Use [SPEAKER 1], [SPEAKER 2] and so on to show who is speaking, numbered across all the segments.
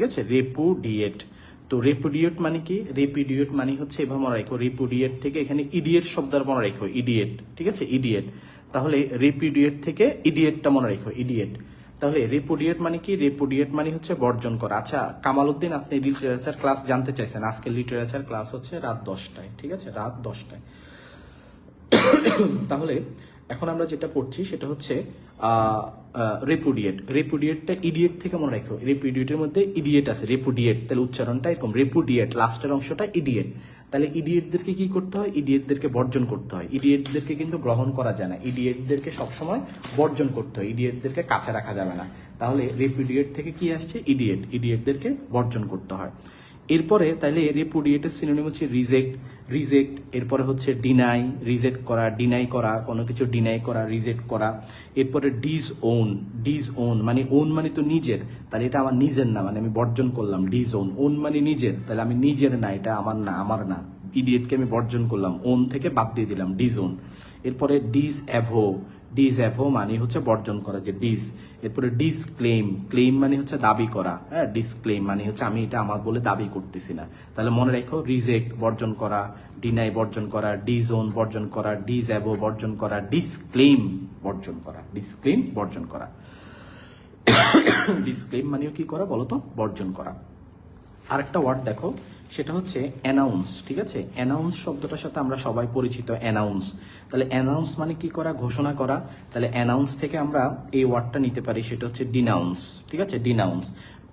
[SPEAKER 1] ঠিক আছে? রেপুডিয়েট তো রেপুডিয়েট মানে কি? রেপুডিয়েট মানে হচ্ছে এভাবে মনে রাখো রেপুডিয়েট থেকে এখানে ইডিয়েট শব্দের মনে রাখো ইডিয়েট ঠিক আছে? ইডিয়েট তাহলে রেপুডিয়েট থেকে ইডিয়েটটা মনে রাখো ইডিয়েট তাহলে রেপুডিয়েট মানে কি? রেপুডিয়েট মানে হচ্ছে বর্জন করা। আচ্ছা কামাল উদ্দিন আপনি লিটারেচার ক্লাস জানতে চাইছেন। আজকে লিটারেচার ক্লাস হচ্ছে রাত দশটায়, ঠিক আছে? রাত দশটায়। তাহলে এখন আমরা যেটা পড়ছি সেটা হচ্ছে রেপুডিয়েট রেপুডিয়েটটা ইডিয়েট থেকে মনে রাখো। রেপুডিয়েটের মধ্যে ইডিয়েট আছে। রেপুডিয়েট তাহলে উচ্চারণটা এরকম। রেপুডিয়েট লাস্টের অংশটা ইডিয়েট তাহলে ইডিয়েটদেরকে কি করতে হয়? ইডিয়েটদেরকে বর্জন করতে হয়। ইডিয়েটদেরকে কিন্তু গ্রহণ করা যায় না। ইডিয়েটদেরকে সবসময় বর্জন করতে হয়। ইডিয়েটদেরকে কাছে রাখা যাবে না। তাহলে রেপুডিয়েট থেকে কি আসছে? ইডিয়েট ইডিয়েটদেরকে বর্জন করতে হয়। এরপরে তাহলে রেপুডিয়েটের সিনোনিম হচ্ছে রিজেক্ট রিজেক্ট এরপরে হচ্ছে ডিনাই রিজেক্ট করা ডিনাই করা, কোনো কিছু ডিনাই করা রিজেক্ট করা, এরপরে ডিজ ওন ডিজ ওন মানে ওন মানে তো নিজের তাহলে এটা আমার নিজের না মানে আমি বর্জন করলাম ডিজ ওন ওন মানে নিজের তাহলে আমি নিজের না, এটা আমার না আমার না ইডিয়েটকে আমি বর্জন করলাম ওন থেকে বাদ দিয়ে দিলাম ডিজ ওন এরপরে ডিজ অ্যাভো ডিজ অ্যাভো মানে হচ্ছে বর্জন করা, যে ডিজ এরপরে ডিস ক্লেম ক্লেম মানে হচ্ছে দাবি করা হ্যাঁ ডিসক্লেম মানে হচ্ছে আমি এটা আমার বলে দাবি করতেছি না। তাহলে মনে রাখো রিজেক্ট বর্জন করা ডিনাই বর্জন করা ডিজোন বর্জন করা ডিজ অ্যাভো বর্জন করা ডিসক্লেম বর্জন করা ডিসক্লেম বর্জন করা। ডিসক্লেম মানেও কি করা বলতো? বর্জন করা। আরেকটা ওয়ার্ড দেখো সেটা হচ্ছে অ্যানাউন্স ঠিক আছে? অ্যানাউন্স শব্দটার সাথে আমরা সবাই পরিচিত অ্যানাউন্স তাহলে অ্যানাউন্স মানে কি করা? ঘোষণা করা। তাহলে অ্যানাউন্স থেকে আমরা এই ওয়ার্ডটা নিতে পারি, সেটা হচ্ছে ডিনাউন্স ঠিক আছে? ডিনাউন্স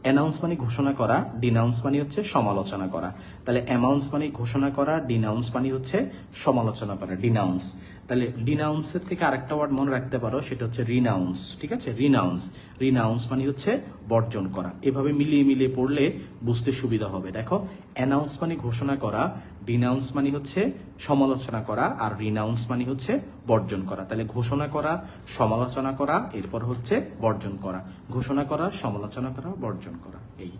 [SPEAKER 1] অ্যানাউন্স মানে ঘোষণা করা ডিনাউন্স মানে হচ্ছে সমালোচনা করা। তাহলে অ্যামাউন্স মানে ঘোষণা করা ডিনাউন্স মানে হচ্ছে সমালোচনা করা ডিনাউন্স তাহলে ডিনাউন্সের থেকে আরেকটা ওয়ার্ড মনে রাখতে পারো, সেটা হচ্ছে রিনাউন্স ঠিক আছে? রিনাউন্স রিনাউন্স মানে হচ্ছে বর্জন করা। এভাবে মিলিয়ে মিলিয়ে পড়লে বুঝতে সুবিধা হবে। দেখো অ্যানাউন্স মানে ঘোষণা করা ডিনাউন্স মানে হচ্ছে সমালোচনা করা, আর রিনাউন্স মানে হচ্ছে বর্জন করা। তাহলে ঘোষণা করা, সমালোচনা করা, এরপর হচ্ছে বর্জন করা। ঘোষণা করা, সমালোচনা করা, বর্জন করা, এই।